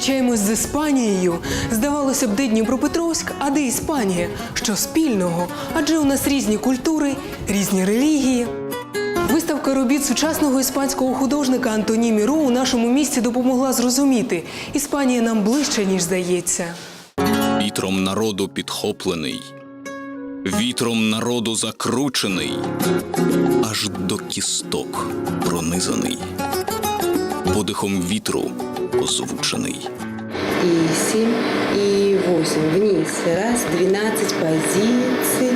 Зустрічаємось з Іспанією. Здавалося б, де Дніпропетровськ, а де Іспанія? Що спільного? Адже у нас різні культури, різні релігії. Виставка робіт сучасного іспанського художника Антоні Міро у нашому місті допомогла зрозуміти. Іспанія нам ближче, ніж здається. Вітром народу підхоплений, вітром народу закручений, аж до кісток пронизаний, подихом вітру озвучений. и 7, и 8. Вниз. Раз, 12 позиций.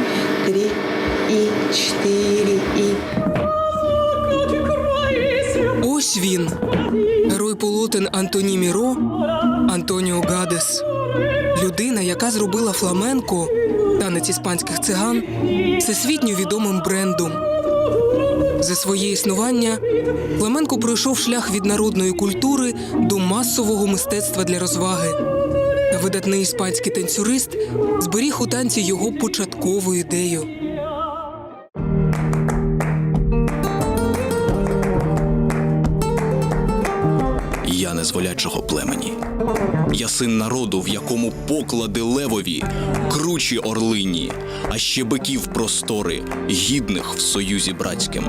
3 и 4 и... Ось він, герой полотен Антоні Міро, Антоніо Гадес. Людина, яка зробила фламенко, танець іспанських циган, всесвітньо відомим брендом. За своє існування Клименко пройшов шлях від народної культури до масового мистецтва для розваги. Видатний іспанський танцюрист зберіг у танці його початкову ідею. З племені. Я син народу, в якому поклади левові, кручі орлині, а ще биків простори, гідних в союзі братським.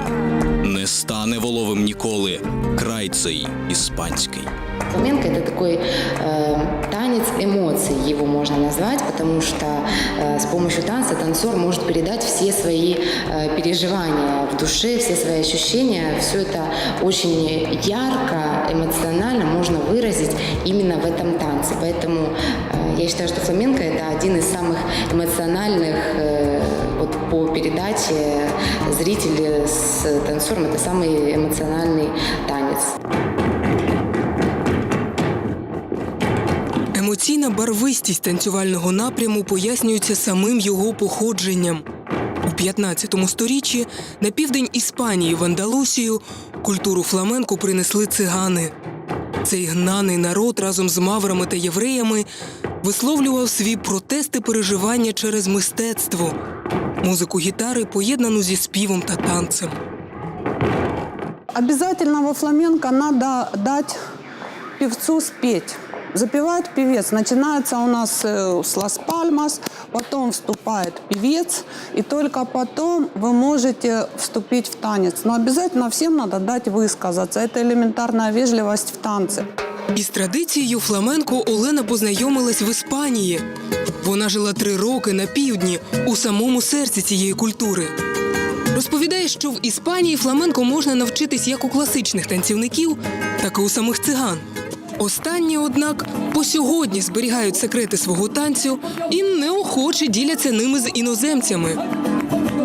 Не стане воловим ніколи край цей іспанський. Фламенко – такой э, танец эмоций, его можно назвать, потому что э, с помощью танца танцор может передать все свои э, переживания в душе, все свои ощущения. Все это очень ярко, эмоционально можно выразить именно в этом танце. Поэтому э, я считаю, что фламенко – это один из самых эмоциональных э, вот по передаче зрителя с танцором. Это самый эмоциональный танец. Емоційна барвистість танцювального напряму пояснюється самим його походженням. У 15 сторіччі на південь Іспанії в Андалусію культуру фламенко принесли цигани. Цей гнаний народ разом з маврами та євреями висловлював свій протести переживання через мистецтво, музику гітари поєднану зі співом та танцем. Обязательно во фламенко надо дать певцу спеть. Запевает певец. Начинается у нас э, с Лас Пальмас, потом вступает певец, и только потом вы можете вступить в танец. Но обязательно всем надо дать высказаться. Это элементарная вежливость в танце. Із традицією фламенко Олена познайомилась в Іспанії. Вона жила три роки на півдні у самому серці цієї культури. Розповідає, що в Іспанії фламенко можна навчитись як у класичних танцівників, так і у самих циган. Останні, однак, по сьогодні зберігають секрети свого танцю і неохоче діляться ними з іноземцями.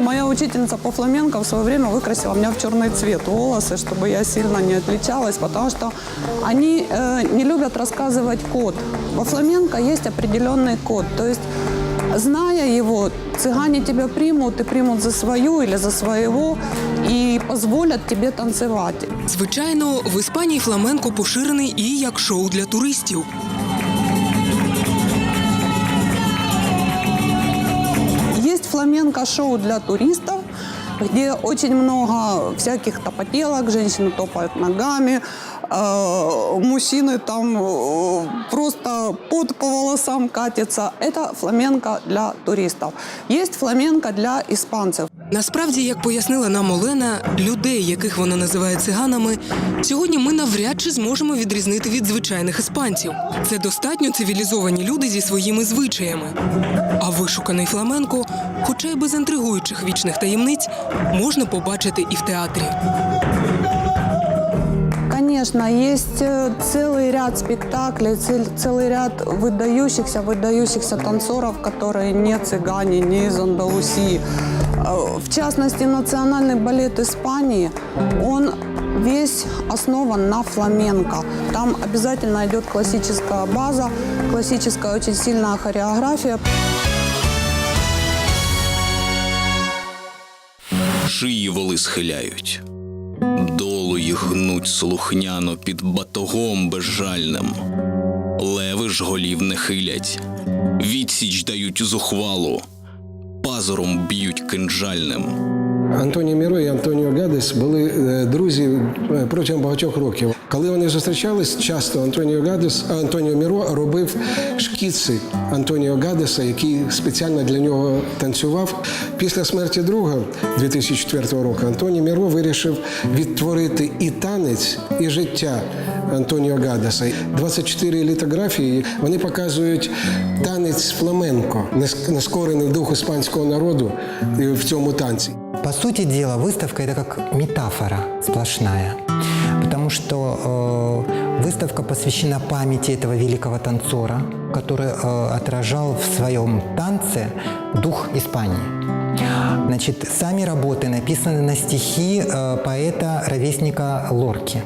Моя учительница по фламенко в свое время выкрасила меня в черный цвет волосы, чтобы я сильно не отличалась, потому что они э, не любят рассказывать код. Во фламенко есть определенный код, то есть зная его, цыгане тебя примут и примут за свою или за своего и позволят тебе танцевать. Звичайно, в Іспанії фламенко поширений і як шоу для туристів. Есть фламенко-шоу для туристов, где очень много всяких топотелок, женщины топают ногами, э, мужчины там э, просто пот по волосам катится. Это фламенко для туристов. Есть фламенко для испанцев. Насправді, як пояснила нам Олена, людей, яких вона називає циганами, сьогодні ми навряд чи зможемо відрізнити від звичайних іспанців. Це достатньо цивілізовані люди зі своїми звичаями. А вишуканий фламенко, хоча й без інтригуючих вічних таємниць, можна побачити і в театрі. Конечно, есть э, целый ряд спектаклей, цел- целый ряд выдающихся, выдающихся танцоров, которые не цыгане, не из Андалусии. Э, В частности, национальный балет Испании, он весь основан на фламенко. Там обязательно идет классическая база, классическая очень сильная хореография. Шиї воли схиляють, долу гнуть слухняно під батогом безжальним. Леви ж голів не хилять, відсіч дають зухвалу, пазуром б'ють кинджальним. Антоніо Міро і Антоніо Гадес були е, друзі е, протягом багатьох років. Коли вони зустрічались, часто Антоніо Гадес, Антоніо Міро робив шкіци Антоніо Гадеса, який спеціально для нього танцював. Після смерті друга 2004 року Антоніо Міро вирішив відтворити і танець, і життя Антоніо Гадеса. 24 літографії вони показують танець фламенко, нес- нескорений дух іспанського народу е, в цьому танці. По сути дела, выставка это как метафора сплошная, потому что э, выставка посвящена памяти этого великого танцора, который э, отражал в своем танце дух Испании. Значит, сами работы написаны на стихи э, поэта-ровесника Лорки.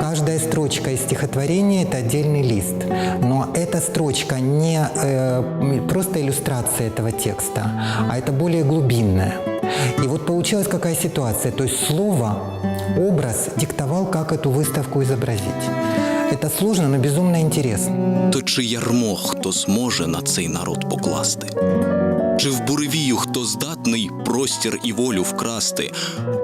Каждая строчка из стихотворения – это отдельный лист. Но эта строчка не э, просто иллюстрация этого текста, а это более глубинная. И вот получилась какая ситуация. То есть слово, образ диктовал, как эту выставку изобразить. Это сложно, но безумно интересно. То чи ярмо хто зможе на цей народ покласти? Чи в буревію хто здатний простір і волю вкрасти?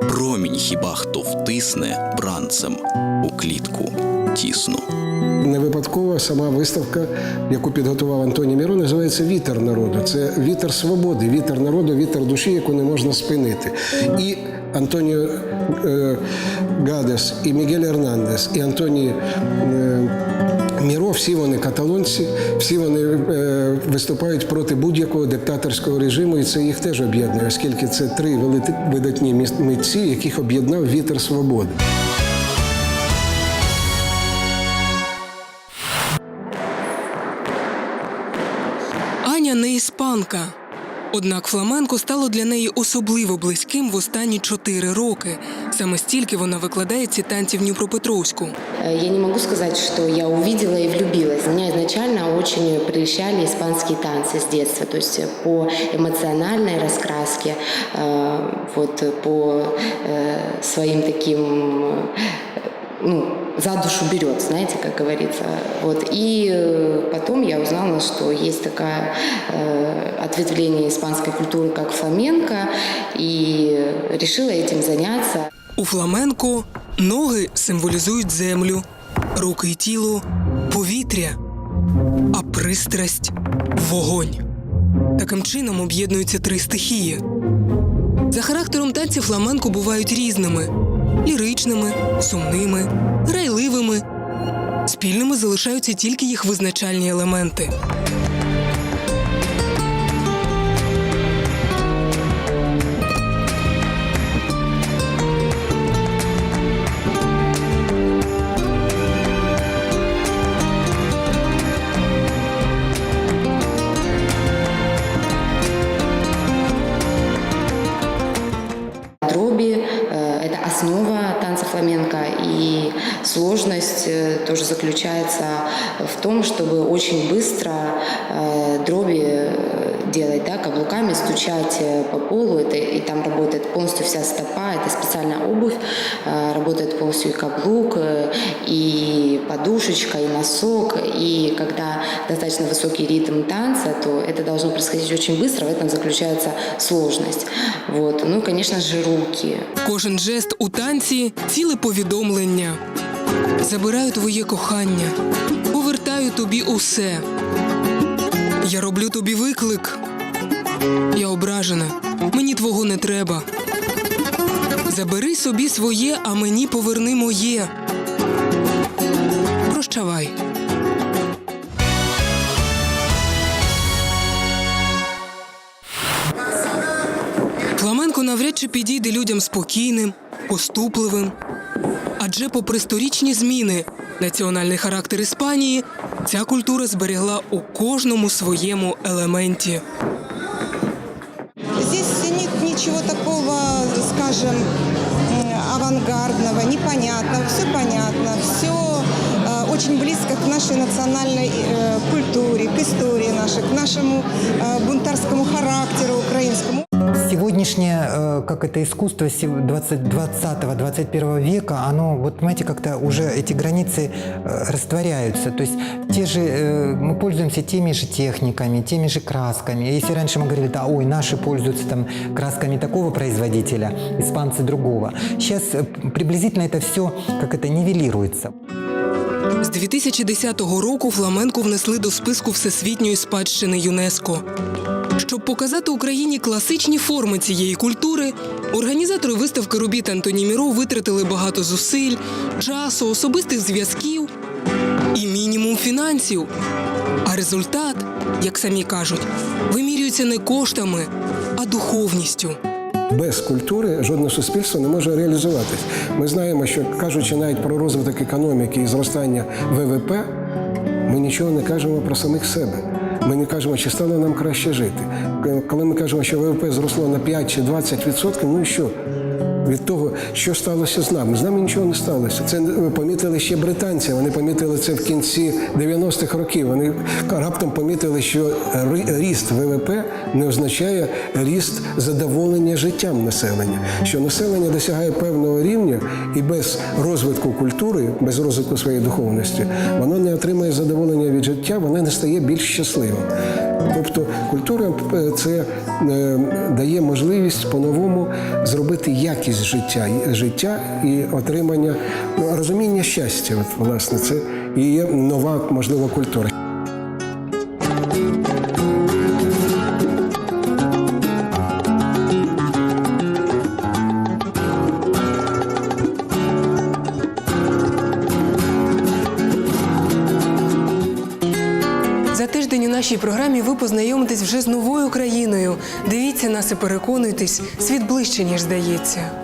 Промінь хіба хто втисне бранцем у клітку тісну? Не випадково сама виставка, яку підготував Антоній Міро, називається Вітер народу. Це вітер свободи, вітер народу, вітер душі, яку не можна спинити. І Антоніо е, Гадес, і Мігель Ернандес, і Антоні е, Міро, всі вони каталонці, всі вони е, виступають проти будь-якого диктаторського режиму, і це їх теж об'єднує, оскільки це три видатні митці, яких об'єднав вітер свободи. Аня не іспанка. Однак фламенко стало для неї особливо близьким в останні чотири роки. Саме стільки вона викладає ці танці в Дніпропетровську. Э, Я не могу сказать, что я увидела и влюбилась. Меня изначально очень прельщали испанские танцы с детства, то есть по эмоциональной раскраске, э, вот по э, своим таким э, ну, за душу берет, знаете, как говорится. Вот. И э, потом я узнала, что есть такое э, ответвление испанской культуры, как фламенко, и решила этим заняться. У фламенко ноги символізують землю, руки й тіло повітря, а пристрасть вогонь. Таким чином об'єднуються три стихії. За характером танці фламенко бувають різними: ліричними, сумними, грайливими. Спільними залишаються тільки їх визначальні елементи. сложность э, тоже заключается в том, чтобы очень быстро э, дроби э, делать, да, каблуками, стучать э, по полу, это, и там работает полностью вся стопа, это специальная обувь, э, работает полностью и каблук, э, и подушечка, и носок, и когда достаточно высокий ритм танца, то это должно происходить очень быстро, в этом заключается сложность. Вот. Ну и, конечно же, руки. Кожен жест у танці ціле повідомлення. Забираю твоє кохання, повертаю тобі усе. Я роблю тобі виклик. Я ображена, мені твого не треба. Забери собі своє, а мені поверни моє. Прощавай. Фламенко навряд чи підійде людям спокійним, поступливим. Адже, попри сторічні зміни, національний характер Іспанії, ця культура зберегла у кожному своєму елементі. Здесь ничего такого, скажем, авангардного, непонятного. Все понятно, все очень близко к нашей национальной э, культуре, к истории нашей, к нашему э, бунтарскому характеру украинскому. Сегодняшнее, э, как это искусство 20-21 века, оно, вот понимаете, как-то уже эти границы э, растворяются. То есть те же, э, мы пользуемся теми же техниками, теми же красками. Если раньше мы говорили, да, ой, наши пользуются там красками такого производителя, испанцы другого. Сейчас приблизительно это все как это нивелируется. З 2010 року фламенко внесли до списку всесвітньої спадщини ЮНЕСКО. Щоб показати Україні класичні форми цієї культури, організатори виставки робіт Антоні Міро витратили багато зусиль, часу, особистих зв'язків і мінімум фінансів. А результат, як самі кажуть, вимірюється не коштами, а духовністю. Без культури жодне суспільство не може реалізуватись. Ми знаємо, що кажучи навіть про розвиток економіки і зростання ВВП, ми нічого не кажемо про самих себе. Ми не кажемо, чи стало нам краще жити. Коли ми кажемо, що ВВП зросло на 5 чи 20 відсотків, ну і що? Від того, що сталося з нами. З нами нічого не сталося. Це помітили ще британці. Вони помітили це в кінці 90-х років. Вони раптом помітили, що ріст ВВП не означає ріст задоволення життям населення. Що населення досягає певного рівня і без розвитку культури, без розвитку своєї духовності, воно не отримує задоволення від життя, воно не стає більш щасливим. Тобто культура е, це е, дає можливість по-новому зробити якість життя, і- життя і отримання ну, розуміння щастя. От, власне, це і є нова можлива культура. За тиждень у нашій програмі ви познайомитесь вже з новою країною. Дивіться нас і переконуйтесь, світ ближче, ніж здається.